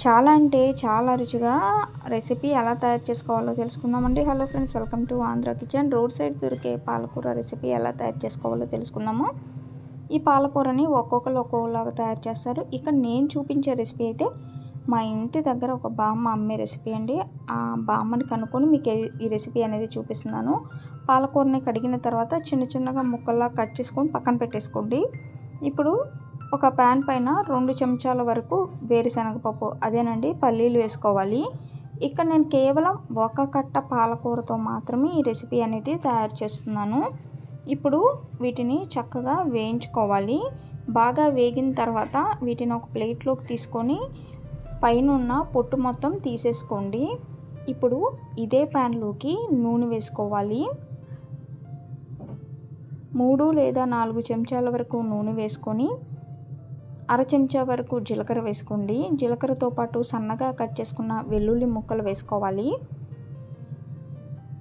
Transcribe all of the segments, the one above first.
చాలా అంటే చాలా రుచిగా రెసిపీ ఎలా తయారు చేసుకోవాలో తెలుసుకుందామండి. Hello friends welcome to Andhra kitchen road side దొరికే పాలకూర రెసిపీ ఎలా తయారు చేసుకోవాలో తెలుసుకుందాము. ఈ పాలకూరని ఒక్కొక్కరు ఒక్కొక్కలాగా తయారు చేస్తారు. ఇక్కడ నేను చూపించే రెసిపీ అయితే మా ఇంటి దగ్గర ఒక బామ్మ అమ్మే రెసిపీ అండి. ఆ బామ్మని కనుక్కొని మీకు ఈ రెసిపీ అనేది చూపిస్తున్నాను. పాలకూరని కడిగిన తర్వాత చిన్న చిన్నగా ముక్కల్లా కట్ చేసుకొని పక్కన పెట్టేసుకోండి. ఇప్పుడు ఒక ప్యాన్ పైన రెండు చెంచాల వరకు వేరుశనగపప్పు అదేనండి పల్లీలు వేసుకోవాలి. ఇక్కడ నేను కేవలం ఒక కట్ట పాలకూరతో మాత్రమే ఈ రెసిపీ అనేది తయారు చేస్తున్నాను. ఇప్పుడు వీటిని చక్కగా వేయించుకోవాలి. బాగా వేగిన తర్వాత వీటిని ఒక ప్లేట్లోకి తీసుకొని పైన ఉన్న పొట్టు మొత్తం తీసేసుకోండి. ఇప్పుడు ఇదే ప్యాన్లోకి నూనె వేసుకోవాలి. మూడు లేదా నాలుగు చెంచాల వరకు నూనె వేసుకొని అర చెంచా వరకు జీలకర్ర వేసుకోండి. జీలకర్రతో పాటు సన్నగా కట్ చేసుకున్న వెల్లుల్లి ముక్కలు వేసుకోవాలి.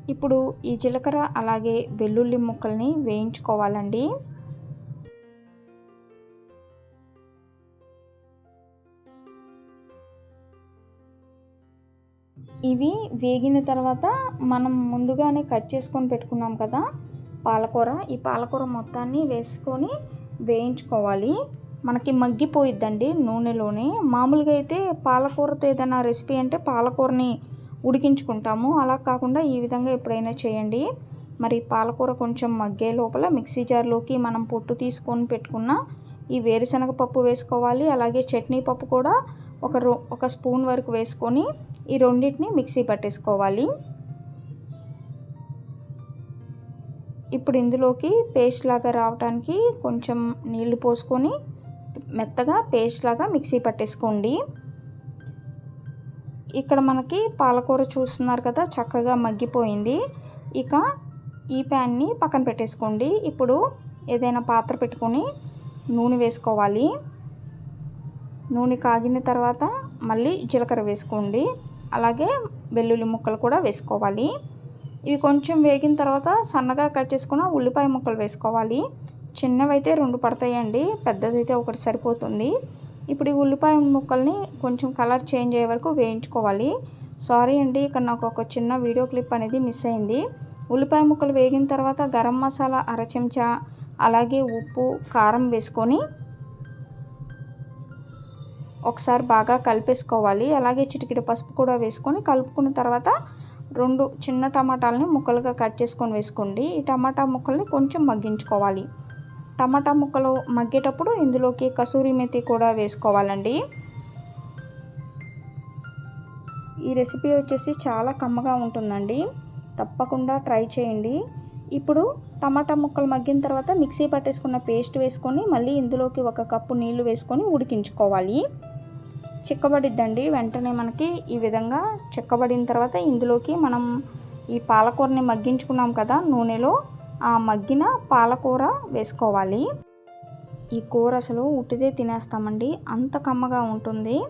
ఇప్పుడు ఈ జీలకర్ర అలాగే వెల్లుల్లి ముక్కల్ని వేయించుకోవాలండి. ఇవి వేగిన తర్వాత మనం ముందుగానే కట్ చేసుకొని పెట్టుకున్నాం కదా పాలకూర. ఈ పాలకూర మొత్తాన్ని వేసుకొని వేయించుకోవాలి. మనకి మగ్గిపోయిద్దండి నూనెలోనే. మామూలుగా అయితే పాలకూరతో ఏదైనా రెసిపీ అంటే పాలకూరని ఉడికించుకుంటాము. అలా కాకుండా ఈ విధంగా ఎప్పుడైనా చేయండి. మరి పాలకూర కొంచెం మగ్గే లోపల మిక్సీ జార్లోకి మనం పొట్టు తీసుకొని పెట్టుకున్న ఈ వేరుశనగ పప్పు వేసుకోవాలి. అలాగే చట్నీ పప్పు కూడా ఒక రో ఒక స్పూన్ వరకు వేసుకొని ఈ రెండింటిని మిక్సీ పట్టేసుకోవాలి. ఇప్పుడు ఇందులోకి పేస్ట్ లాగా రావడానికి కొంచెం నీళ్ళు పోసుకొని మెత్తగా పేస్ట్ లాగా మిక్సీ పట్టేసుకోండి. ఇక్కడ మనకి పాలకూర చూస్తున్నారు కదా చక్కగా మగ్గిపోయింది. ఇక ఈ ప్యాన్ని పక్కన పెట్టేసుకోండి. ఇప్పుడు ఏదైనా పాత్ర పెట్టుకొని నూనె వేసుకోవాలి. నూనె కాగిన తర్వాత మళ్ళీ జీలకర్ర వేసుకోండి. అలాగే వెల్లుల్లి ముక్కలు కూడా వేసుకోవాలి. ఇవి కొంచెం వేగిన తర్వాత సన్నగా కట్ చేసుకున్న ఉల్లిపాయ ముక్కలు వేసుకోవాలి. చిన్నవైతే రెండు పడతాయండి పెద్దదైతే ఒకటి సరిపోతుంది. ఇప్పుడు ఈ ఉల్లిపాయ ముక్కల్ని కొంచెం కలర్ చేంజ్ అయ్యే వరకు వేయించుకోవాలి. సారీ అండి ఇక్కడ నాకు ఒక చిన్న వీడియో క్లిప్ అనేది మిస్ అయింది. ఉల్లిపాయ ముక్కలు వేగిన తర్వాత గరం మసాలా అర చెంచా అలాగే ఉప్పు కారం వేసుకొని ఒకసారి బాగా కలిపేసుకోవాలి. అలాగే చిటికిడి పసుపు కూడా వేసుకొని కలుపుకున్న తర్వాత రెండు చిన్న టమాటాలని ముక్కలుగా కట్ చేసుకొని వేసుకోండి. ఈ టమాటా ముక్కల్ని కొంచెం మగ్గించుకోవాలి. టమాటా ముక్కలు మగ్గేటప్పుడు ఇందులోకి కసూరి మెతి కూడా వేసుకోవాలండి. ఈ రెసిపీ వచ్చేసి చాలా కమ్మగా ఉంటుందండి. తప్పకుండా ట్రై చేయండి. ఇప్పుడు టమాటా ముక్కలు మగ్గిన తర్వాత మిక్సీ పట్టేసుకున్న పేస్ట్ వేసుకొని మళ్ళీ ఇందులోకి ఒక కప్పు నీళ్ళు వేసుకొని ఉడికించుకోవాలి. చిక్కబడిద్దండి. వెంటనే మనకి ఈ విధంగా చిక్కబడిన తర్వాత ఇందులోకి మనం ఈ పాలకూరని మగ్గించుకున్నాం కదా నూనెలో ఆ మగ్గిన పాలకూర వేసుకోవాలి. ఈ కూర అసలు ఉట్టిదే తినేస్తామండి. అంత కమ్మగా ఉంటుంది.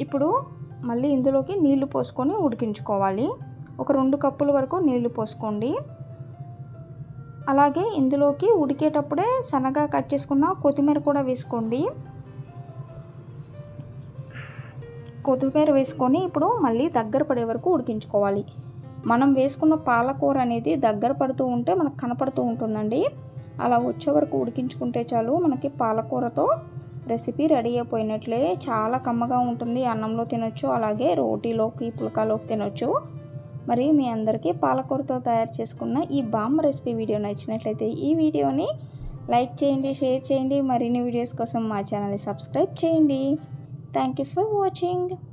ఇప్పుడు మళ్ళీ ఇందులోకి నీళ్ళు పోసుకొని ఉడికించుకోవాలి. ఒక రెండు కప్పుల వరకు నీళ్ళు పోసుకోండి. అలాగే ఇందులోకి ఉడికేటప్పుడే సన్నగా కట్ చేసుకున్న కొత్తిమీర కూడా వేసుకోండి. కొత్తిమీర వేసుకొని ఇప్పుడు మళ్ళీ దగ్గర పడే వరకు ఉడికించుకోవాలి. మనం వేసుకున్న పాలకూర అనేది దగ్గర పడుతూ ఉంటే మనకు కనపడుతూ ఉంటుందండి. అలా వచ్చే వరకు ఉడికించుకుంటే చాలు మనకి పాలకూరతో రెసిపీ రెడీ అయిపోయినట్లే చాలా కమ్మగా ఉంటుంది. అన్నంలో తినొచ్చు అలాగే రోటీలోకి పుల్కాలోకి తినొచ్చు. మరి మీ అందరికీ పాలకూరతో తయారు చేసుకున్న ఈ బామ్మ రెసిపీ వీడియో నచ్చినట్లయితే ఈ వీడియోని లైక్ చేయండి షేర్ చేయండి. మరిన్ని వీడియోస్ కోసం మా ఛానల్ని సబ్స్క్రైబ్ చేయండి. Thank you for watching.